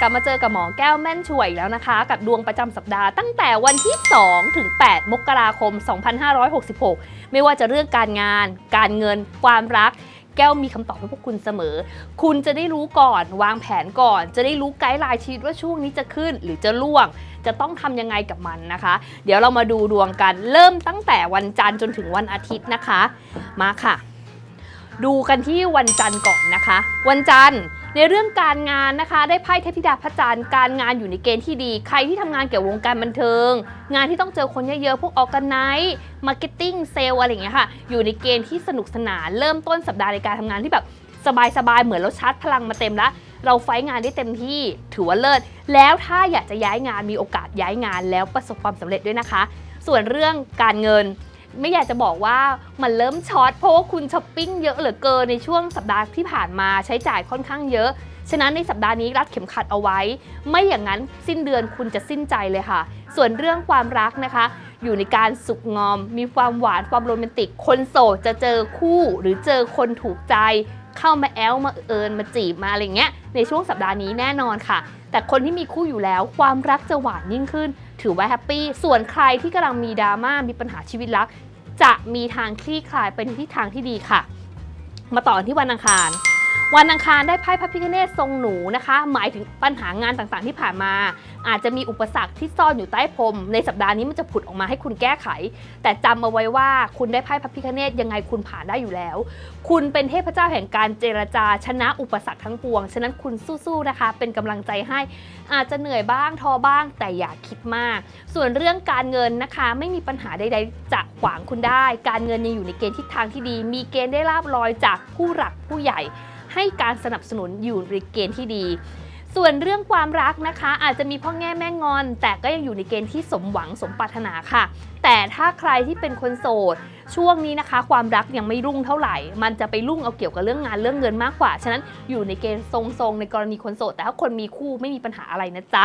กลับมาเจอกับหมอแก้วแม่นช่วยอีกแล้วนะคะ กับดวงประจำสัปดาห์ตั้งแต่วันที่ 2 ถึง 8 มกราคม 2566 ไม่ว่าจะเรื่องการงาน การเงิน ความรัก แก้วมีคำตอบให้พวกคุณเสมอ คุณจะได้รู้ก่อนวางแผนก่อน จะได้รู้ไกด์ไลน์ชีวิตว่าช่วงนี้จะขึ้นหรือจะล่วงจะต้องทำยังไงกับมันนะคะ เดี๋ยวเรามาดูดวงกันเริ่มตั้งแต่วันจันทร์จนถึงวันอาทิตย์นะคะ มาค่ะ ดูกันที่วันจันทร์ก่อนนะคะ วันจันทร์ในเรื่องการงานนะคะ ได้ไพ่เทพธิดาพระจันทร์การงานอยู่ในเกณฑ์ที่ดี ใครที่ทำงานเกี่ยวกับวงการบันเทิง งานที่ต้องเจอคนเยอะๆ พวกออกกันไนท์มาร์เก็ตติ้งเซลอะไรอย่างเงี้ยค่ะ อยู่ในเกณฑ์ที่สนุกสนานเริ่มต้นสัปดาห์ในการทำงานที่แบบสบายๆ เหมือนเราชาร์จพลังมาเต็มแล้วเราไฟงานได้เต็มที่ถือว่าเลิศ แล้วถ้าอยากจะย้ายงานมีโอกาสย้ายงานแล้วประสบความสำเร็จด้วยนะคะ ส่วนเรื่องการเงิน ไม่อยากจะบอกว่ามันเริ่มช็อตเพราะว่าคุณช้อปปิ้งเยอะเหลือเกินในช่วงสัปดาห์ที่ผ่านมาใช้จ่ายค่อนข้างเยอะ ฉะนั้นในสัปดาห์นี้รัดเข็มขัดเอาไว้ ไม่อย่างนั้นสิ้นเดือนคุณจะสิ้นใจเลยค่ะ ส่วนเรื่องความรักนะคะ อยู่ในการสุกงอม มีความหวานความโรแมนติก คนโสดจะเจอคู่หรือเจอคนถูกใจเข้ามาแอลมาเอิญมาจีบมาอะไรเงี้ยในช่วงสัปดาห์นี้แน่นอนค่ะ แต่คนที่มีคู่อยู่แล้วความรักจะหวานยิ่งขึ้น ถือว่าแฮปปี้ส่วนใครที่กำลังมีดราม่ามีปัญหาชีวิตรัก จะมีทางคลี่คลายเป็นทิศทางที่ดีค่ะ มาต่อที่วันอังคารวันอังคารได้ไพ่พระพิฆเนศทรงหนูนะคะ หมายถึงปัญหางานต่างๆที่ผ่านมา อาจจะมีอุปสรรคที่ซ่อนอยู่ใต้พรม ในสัปดาห์นี้มันจะผุดออกมาให้คุณแก้ไข แต่จำเอาไว้ว่าคุณได้ไพ่พระพิฆเนศยังไงคุณผ่านได้อยู่แล้ว คุณเป็นเทพเจ้าแห่งการเจรจาชนะอุปสรรคทั้งปวง ฉะนั้นคุณสู้ๆนะคะ เป็นกำลังใจให้ อาจจะเหนื่อยบ้างท้อบ้าง แต่อย่าคิดมาก ส่วนเรื่องการเงินนะคะ ไม่มีปัญหาใดๆจะขวางคุณได้ การเงินยังอยู่ในเกณฑ์ทิศทางที่ดี มีเกณฑ์ได้ลาบลอยจากผู้หลักผู้ใหญ่ ให้การสนับสนุนอยู่ในเกณฑ์ที่ดี ส่วนเรื่องความรักนะคะ อาจจะมีพ่อแง่แม่งอน แต่ก็ยังอยู่ในเกณฑ์ที่สมหวังสมปรารถนาค่ะ แต่ถ้าใครที่เป็นคนโสดช่วงนี้นะคะ ความรักยังไม่รุ่งเท่าไหร่ มันจะไปรุ่งเอาเกี่ยวกับเรื่องงานเรื่องเงินมากกว่า ฉะนั้นอยู่ในเกณฑ์ทรงๆในกรณีคนโสด แต่ถ้าคนมีคู่ไม่มีปัญหาอะไรนะจ๊ะ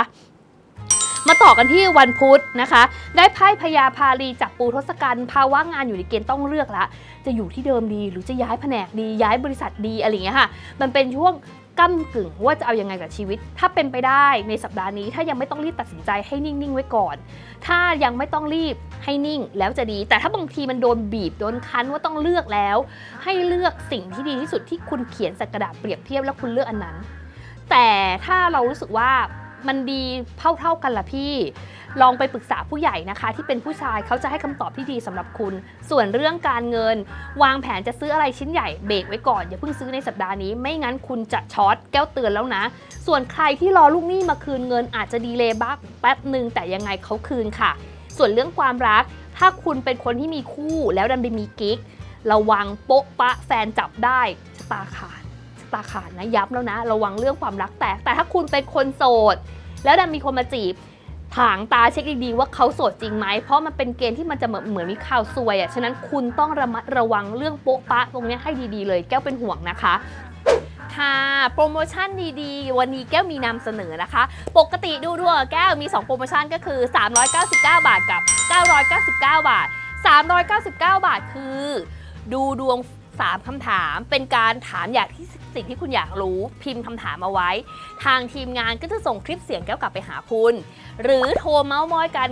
มาต่อกันที่วันพุธนะคะ ได้ไพ่พญาพาลีจากปูทศกัณฐ์ภาวะงานอยู่ในเกณฑ์ต้องเลือกละจะอยู่ที่เดิมดีหรือจะย้ายแผนกดีย้ายบริษัทดีอะไรอย่างเงี้ยค่ะ มันเป็นช่วงก้ากึ่งว่าจะเอายังไงกับชีวิต ถ้าเป็นไปได้ในสัปดาห์นี้ถ้ายังไม่ต้องรีบตัดสินใจให้นิ่ง ๆ ไว้ก่อน ถ้ายังไม่ต้องรีบให้นิ่งแล้วจะดี แต่ถ้าบางทีมันโดนบีบโดนคั้นว่าต้องเลือกแล้ว ให้เลือกสิ่งที่ดีที่สุดที่คุณเขียนใส่กระดาษเปรียบเทียบแล้วคุณเลือกอันนั้น แต่ถ้าเรารู้สึกว่า มันดีเท่าเท่าๆกันล่ะพี่ ลองไปปรึกษาผู้ใหญ่นะคะ ที่เป็นผู้ชายเขาจะให้คำตอบที่ดีสำหรับคุณ ส่วนเรื่องการเงิน วางแผนจะซื้ออะไรชิ้นใหญ่เบรกไว้ก่อนอย่าเพิ่งซื้อในสัปดาห์นี้ไม่งั้นคุณจะช็อตแก้วเตือนแล้วนะ ส่วนใครที่รอลูกหนี้มาคืนเงินอาจจะดีเลย์บ้างแป๊บหนึ่งแต่ยังไงเขาคืนค่ะ ส่วนเรื่องความรัก ถ้าคุณเป็นคนที่มีคู่แล้วดันไปมีกิ๊กระวังโป๊ะปะแฟนจับได้ชะตาขาดชะ ตาขาดนะย้ำแล้วนะ ระวังเรื่องความรักแตก แต่ถ้าคุณเป็นคนโสด แล้วดันมีคนมาจีบถางตาเช็คดีๆว่าเขาโสดจริงไหม เพราะมันเป็นเกณฑ์ที่มันจะเหมือนเหมือนมีข่าวซวยอะ่ะ ฉะนั้นคุณต้องระมัดระวังเรื่องโป๊ะปะตรงนี้ให้ดีๆเลย แก้วเป็นห่วงนะคะค่ะโปรโมชั่นดีๆ วันนี้แก้วมีนำเสนอนะคะ ปกติดูดวงแก้วมี 2 โปรโมชั่นก็คือ 399 บาทกับ 999 บาท 399 บาทคือ ดูดวง 3คำถาม เป็นการถามอยากที่สิ่งที่คุณอยากรู้ พิมพ์คำถามเอาไว้ ทางทีมงานก็จะส่งคลิปเสียงแก้วกลับไปหาคุณ หรือโทรเมาส์มอยกัน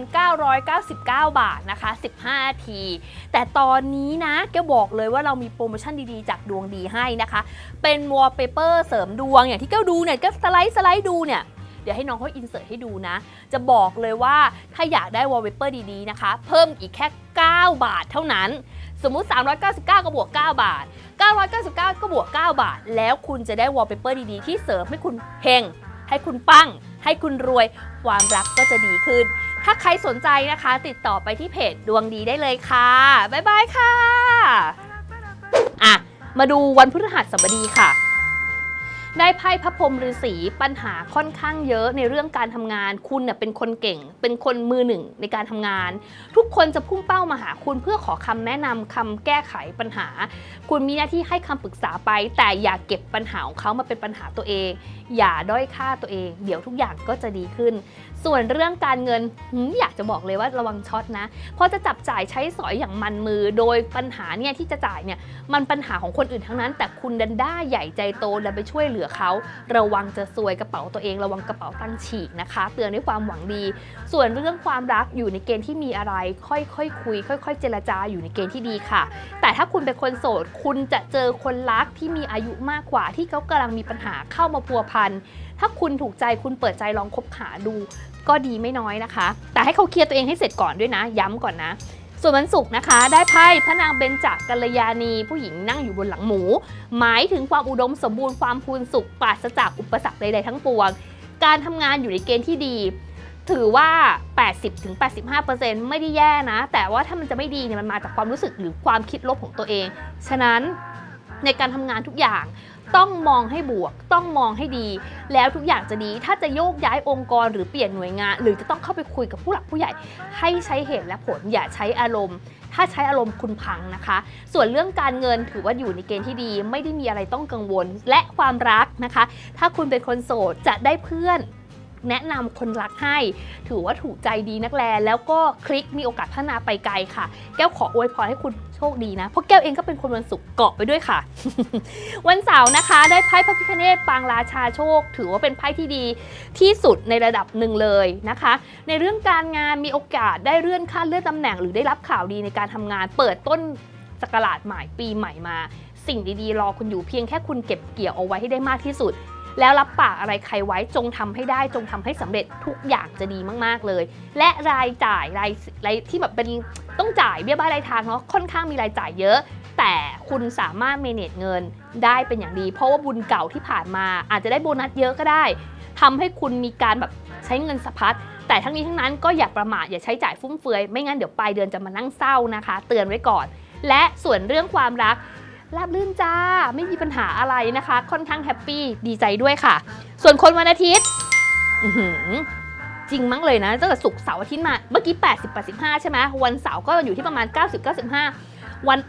999 บาทนะคะ 15นาที แต่ตอนนี้นะแกบอกเลยว่าเรามีโปรโมชั่นดีๆ จากดวงดีให้นะคะ เป็นวอลเปเปอร์เสริมดวงอย่างที่แก้วดูเนี่ยก็สไลด์สไลด์ดูเนี่ย เดี๋ยวให้น้องเขาอินเสิร์ตให้ดูนะ จะบอกเลยว่าถ้าอยากได้วอลเปเปอร์ดีๆนะคะ เพิ่มอีกแค่ 9 บาทเท่านั้น สมมุติ 399 ก็บวก 9 บาท 999 ก็บวก 9 บาท แล้วคุณจะได้วอลเปเปอร์ดีๆ ที่เสริมให้คุณเฮงให้คุณปัง ให้คุณรวย ความรักก็จะดีขึ้น ถ้าใครสนใจนะคะ ติดต่อไปที่เพจดวงดีได้เลยค่ะ บ๊ายบายค่ะ อะ มาดูวันพฤหัสบดีค่ะ ได้ไพ่พระพรหมฤาษีปัญหาค่อนข้างเยอะในเรื่องการทำงาน คุณเน่ยเป็นคนเก่ง เป็นคนมือหนึ่งในการทำงาน ทุกคนจะพุ่งเป้ามาหาคุณเพื่อขอคำแนะนำคำแก้ไขปัญหา คุณมีหน้าที่ให้คำปรึกษาไป แต่อย่าเก็บปัญหาของเขามาเป็นปัญหาตัวเอง อย่าด้อยค่าตัวเอง เดี๋ยวทุกอย่างก็จะดีขึ้น ส่วนเรื่องการเงินอยากจะบอกเลยว่าระวังช็อตนะเพราะจะจับจ่ายใช้สอยอย่างมันมือ โดยปัญหาเนี่ยที่จะจ่ายเนี่ยมันปัญหาของคนอื่นทั้งนั้น แต่คุณดันได้ใหญ่ใจโตดันไปช่วยเหลือเขาระวังจะซวยกระเป๋าตัวเองระวังกระเป๋าตังฉีกนะคะ เตือนด้วยความหวังดี ส่วนเรื่องความรักอยู่ในเกณฑ์ที่มีอะไร ค่อยๆคคุย ค่อย ๆ เจรจาอยู่ในเกณฑ์ที่ดีค่ะ แต่ถ้าคุณเป็นคนโสด คุณจะเจอคนรักที่มีอายุมากกว่าที่เขากำลังมีปัญหาเข้ามาพัวพันถ้าคุณถูกใจคุณเปิดใจลองคบหาดู ก็ดีไม่น้อยนะคะ แต่ให้เขาเคลียร์ตัวเองให้เสร็จก่อนด้วยนะ ย้ำก่อนนะ ส่วนวันศุกร์นะคะ ได้ไพ่พระนางเบญจกัลยาณี ผู้หญิงนั่งอยู่บนหลังหมู หมายถึงความอุดมสมบูรณ์ความพูนสุขปราศจากอุปสรรคใดๆทั้งปวง การทำงานอยู่ในเกณฑ์ที่ดี ถือว่า 80-85%ไม่ได้แย่นะ แต่ว่าถ้ามันจะไม่ดีเนี่ยมันมาจากความรู้สึกหรือความคิดลบของตัวเอง ฉะนั้นในการทำงานทุกอย่าง ต้องมองให้บวก ต้องมองให้ดี แล้วทุกอย่างจะดีถ้าจะโยกย้ายองค์กรหรือเปลี่ยนหน่วยงาน หรือจะต้องเข้าไปคุยกับผู้หลักผู้ใหญ่ ให้ใช้เหตุและผลอย่าใช้อารมณ์ ถ้าใช้อารมณ์คุณพังนะคะ ส่วนเรื่องการเงินถือว่าอยู่ในเกณฑ์ที่ดี ไม่ได้มีอะไรต้องกังวลและความรักนะคะ ถ้าคุณเป็นคนโสดจะได้เพื่อน แนะนำคนรักให้ ถือว่าถูกใจดีนักแล แล้วก็คลิกมีโอกาสพัฒนาไปไกลค่ะ แก้วขออวยพรให้คุณโชคดีนะ เพราะแก้วเองก็เป็นคนวันศุกร์เกาะไปด้วยค่ะ วันเสาร์นะคะ ได้ไพ่พระพิฆเนศปางราชาโชค ถือว่าเป็นไพ่ที่ดีที่สุดในระดับหนึ่งเลยนะคะ ในเรื่องการงานมีโอกาสได้เลื่อนขั้นเลื่อนตำแหน่ง หรือได้รับข่าวดีในการทำงาน เปิดต้นสกราชใหม่ปีใหม่มา สิ่งดีๆ รอคุณอยู่เพียงแค่คุณเก็บเกี่ยวเอาไว้ให้ได้มากที่สุด แล้วรับปากอะไรใครไว้จงทำให้ได้จงทำให้สำเร็จทุกอย่างจะดีมากๆเลย และรายจ่ายรายรายที่แบบเป็นต้องจ่ายเบี้ยบ้ายรายทางเนาะค่อนข้างมีรายจ่ายเยอะ แต่คุณสามารถเมเนจเงินได้เป็นอย่างดี เพราะว่าบุญเก่าที่ผ่านมาอาจจะได้โบนัสเยอะก็ได้ทำให้คุณมีการแบบใช้เงินสะพัดแต่ทั้งนี้ทั้งนั้นก็อย่าประมาทอย่าใช้จ่ายฟุ่มเฟือยไม่งั้นเดี๋ยวปลายเดือนจะมานั่งเศร้านะคะ เตือนไว้ก่อน และส่วนเรื่องความรัก ราบรื่นจ้า ไม่มีปัญหาอะไรนะคะ ค่อนข้างแฮปปี้ดีใจด้วยค่ะ ส่วนคนวันอาทิตย์จริงมั้งเลยนะตั้งแต่ศุกร์เสาร์อาทิตย์มาเมื่อกี้ 80 85 ใช่ไหมวันเสาร์ก็อยู่ที่ประมาณ 90 95 วัน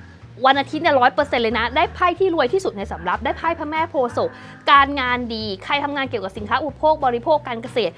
วันอาทิตย์เนี่ยร้อยเปอร์เซ็นต์เลยนะ ได้ไพ่ที่รวยที่สุดในสำรับ ได้ไพ่พระแม่โพธิ์การงานดี ใครทำงานเกี่ยวกับสินค้าอุปโภคบริโภคการเกษตร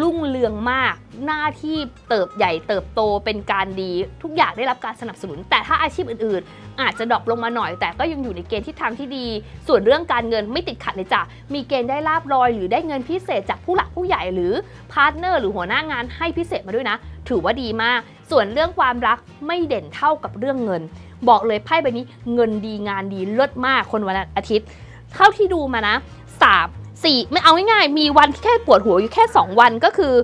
รุ่งเรืองมาก หน้าที่เติบใหญ่เติบโตเป็นการดีทุกอย่างได้รับการสนับสนุน แต่ถ้าอาชีพอื่นๆ อาจจะดรอปลงมาหน่อย แต่ก็ยังอยู่ในเกณฑ์ที่ทางที่ดี ส่วนเรื่องการเงินไม่ติดขัดเลยจ้ะมีเกณฑ์ได้ลาบลอย หรือได้เงินพิเศษจากผู้หลักผู้ใหญ่หรือพาร์ทเนอร์หรือหัวหน้างานให้พิเศษมาด้วยนะ ถือว่าดีมาก ส่วนเรื่องความรักไม่เด่นเท่ากับเรื่องเงิน บอกเลยไพ่ใบนี้เงินดีงานดีเลิศมากคนวันอาทิตย์ เท่าที่ดูมานะสาม สี่ไม่เอาง่ายๆมีวันที่แค่ปวดหัวอยู่แค่ 2 วันก็คือ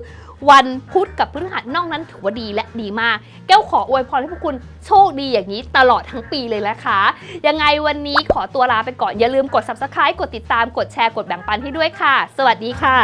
วันพุธกับพฤหัสนอกนั้นถือว่าดีและดีมาก แก้วขออวยพรให้พวกคุณโชคดีอย่างนี้ตลอดทั้งปีเลยนะคะ ยังไงวันนี้ขอตัวลาไปก่อน อย่าลืมกด subscribe กดติดตามกดแชร์กดแบ่งปันให้ด้วยค่ะ สวัสดีค่ะ